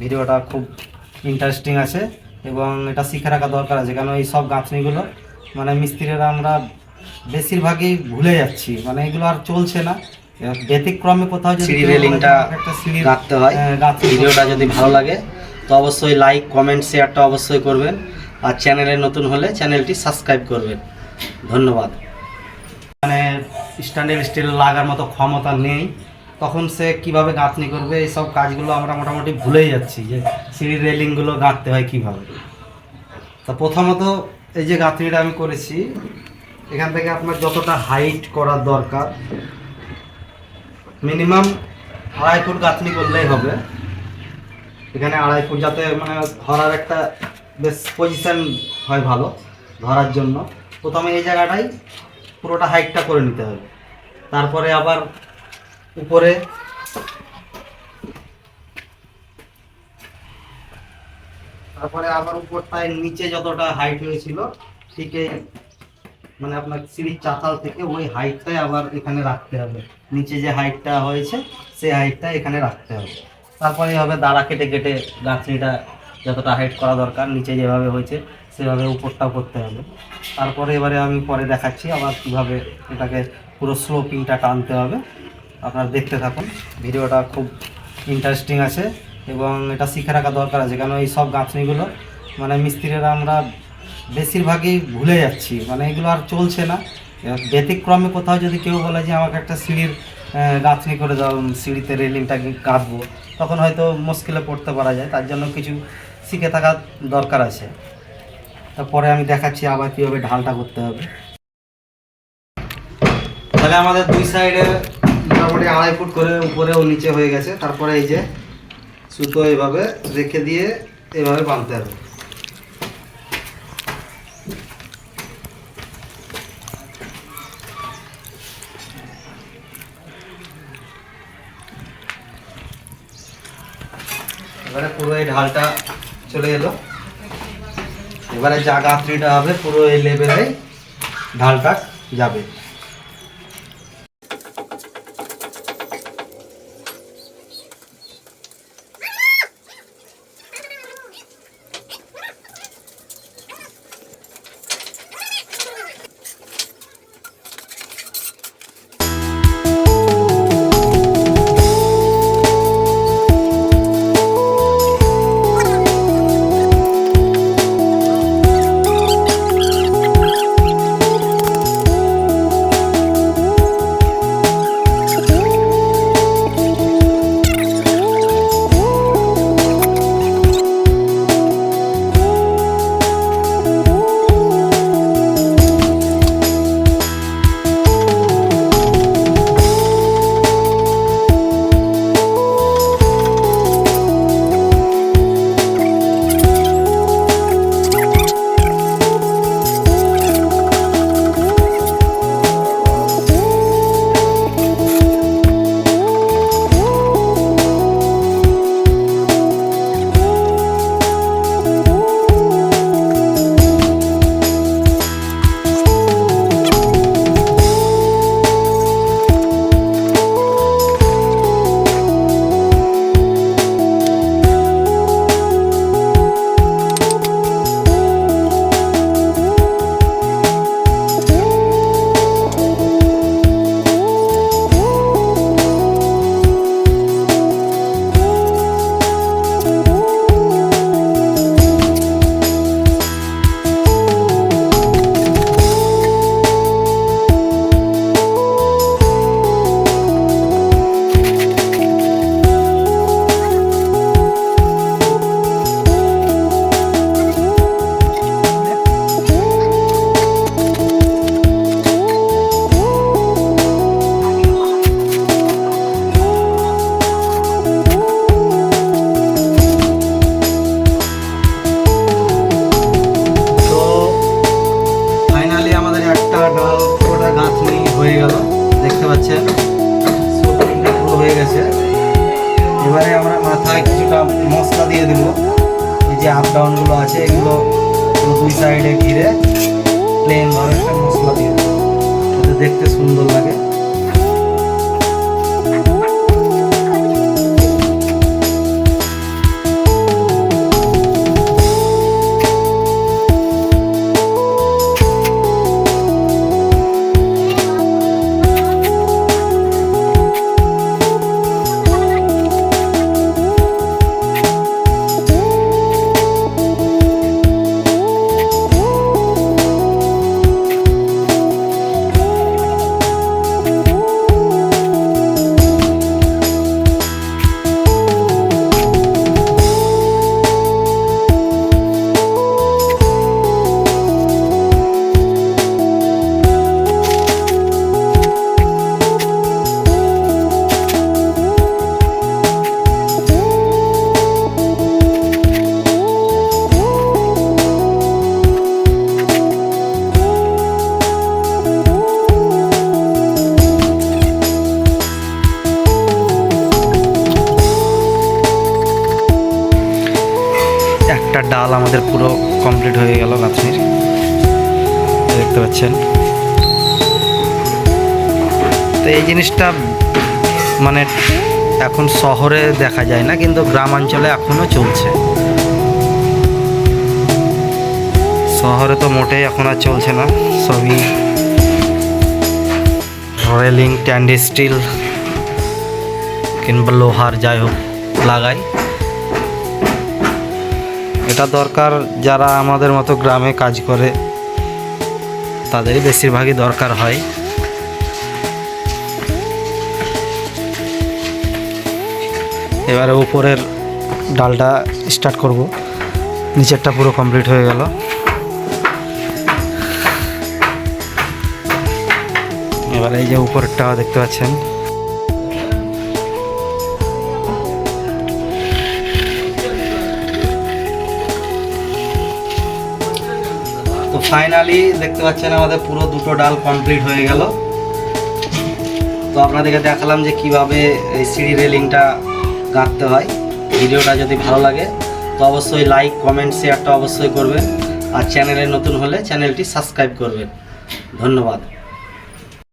ভিডিওটা খুব ইন্টারেস্টিং আছে এবং এটা শিখে রাখা দরকার আছে কারণ এই সব গাঁথনিগুলো? মানে মিস্ত্রিরা আমরা বেশিরভাগই ভুলে যাচ্ছি মানে এগুলো আর চলছে না। ব্যতিক্রমে কোথাও যদি সিঁড়ি রেলিংটা গাঁথতে হয়। আহ, ভিডিওটা যদি ভালো লাগে তো অবশ্যই লাইক কমেন্ট শেয়ারটা অবশ্যই করবেন। আর চ্যানেলে নতুন হলে চ্যানেলটি সাবস্ক্রাইব করবেন। ধন্যবাদ। মানে স্ট্যান্ডার্ড স্টিল লাগার মতো ক্ষমতা নেই। তখন সে কীভাবে গাঁথনি করবে এই সব কাজগুলো আমরা মোটামুটি ভুলেই যাচ্ছি যে সিঁড়ির রেলিংগুলো গাঁথতে হয় কীভাবে। তা প্রথমত এই যে গাঁথনিটা আমি করেছি, এখান থেকে আপনার যতটা হাইট করার দরকার মিনিমাম আড়াই ফুট গাঁথনি করলেই হবে। এখানে আড়াই ফুট যাতে মানে ধরার একটা বেশ পজিশন হয় ভালো ধরার জন্য। প্রথমে এই জায়গাটাই পুরোটা হাইটটা করে নিতে হবে। তারপরে আবার উপরে। তারপরে আবার উপরটায় নিচে যতটা হাইট হয়েছিল, ঠিক মানে আপনার সিঁড়ির চাতাল থেকে ওই হাইটটাই আবার এখানে রাখতে হবে। নিচে যে হাইটটা হয়েছে, সেই হাইটটা এখানে রাখতে হবে। তারপরে এভাবে দাঁড়া কেটে কেটে গাঁথনিটা যতটা হাইট করা দরকার, নিচে যেভাবে হয়েছে, সেভাবে উপরটাও করতে হবে। তারপরে এবারে আমি পরে দেখাচ্ছি আবার কীভাবে এটাকে পুরো স্লোপিংটা টানতে হবে। আপনারা দেখতে থাকুন। ভিডিওটা খুব ইন্টারেস্টিং আছে এবং এটা শিখে রাখা দরকার আছে কারণ এই সব গাঁথনিগুলো মানে মিস্ত্রিরা আমরা বেশিরভাগই ভুলে যাচ্ছি মানে এগুলো আর চলছে না। ব্যতিক্রমে কোথাও যদি কেউ বলে যে আমাকে একটা সিঁড়ির গাঁথনি করে দাও সিঁড়িতে রেলিংটা কাটবো তখন হয়তো মুশকিলে পড়তে পারা যায়, তার জন্য কিছু শিখে থাকা দরকার আছে। তারপরে আমি দেখাচ্ছি আবার কীভাবে ঢালটা করতে হবে। তাহলে আমাদের দুই সাইডে মোটামুটি আড়াই ফুট করে উপরে ও নিচে হয়ে গেছে। তারপরে এই যে সুতো এভাবে রেখে দিয়ে এভাবে বাঁধতে হবে। এবারে পুরো এই ঢালটা চলে এলো। এবারে যা গাঁথনিটা হবে পুরো এই লেভেলে ঢালটা যাবে। ডাউনগুলো আছে এগুলো দুই সাইডে ঘিরে প্লেনভাবে একটা মশলা দিয়ে দেখতে সুন্দর লাগে। একটা ডাল আমাদের পুরো কমপ্লিট হয়ে গেল গাঁথনির দেখতে পাচ্ছেন? তো এই জিনিসটা মানে এখন শহরে দেখা যায় না, কিন্তু গ্রামাঞ্চলে এখনও চলছে। শহরে তো মোটেই এখন আর চলছে না, সবই রেলিং ট্যান্ডি স্টিল কিংবা লোহার যাই হোক, লাগাই। এটা দরকার যারা আমাদের মতো গ্রামে কাজ করে, তাদেরই বেশিরভাগই দরকার হয়। এবারে উপরের ডালটা স্টার্ট করব। নিচেরটা পুরো কমপ্লিট হয়ে গেল। এবারে এই যে উপরেরটা দেখতে পাচ্ছেন। তো ফাইনালি দেখতে পাচ্ছেন আমাদের পুরো দুটো ডাল কমপ্লিট হয়ে গেল। তো আপনাদেরকে দেখালাম যে কীভাবে এই সিঁড়ি রেলিংটা গাঁথতে হয়। ভিডিওটা যদি ভালো লাগে, তো অবশ্যই লাইক কমেন্ট শেয়ারটা অবশ্যই করবেন। আর চ্যানেলে নতুন হলে চ্যানেলটি সাবস্ক্রাইব করবেন। ধন্যবাদ।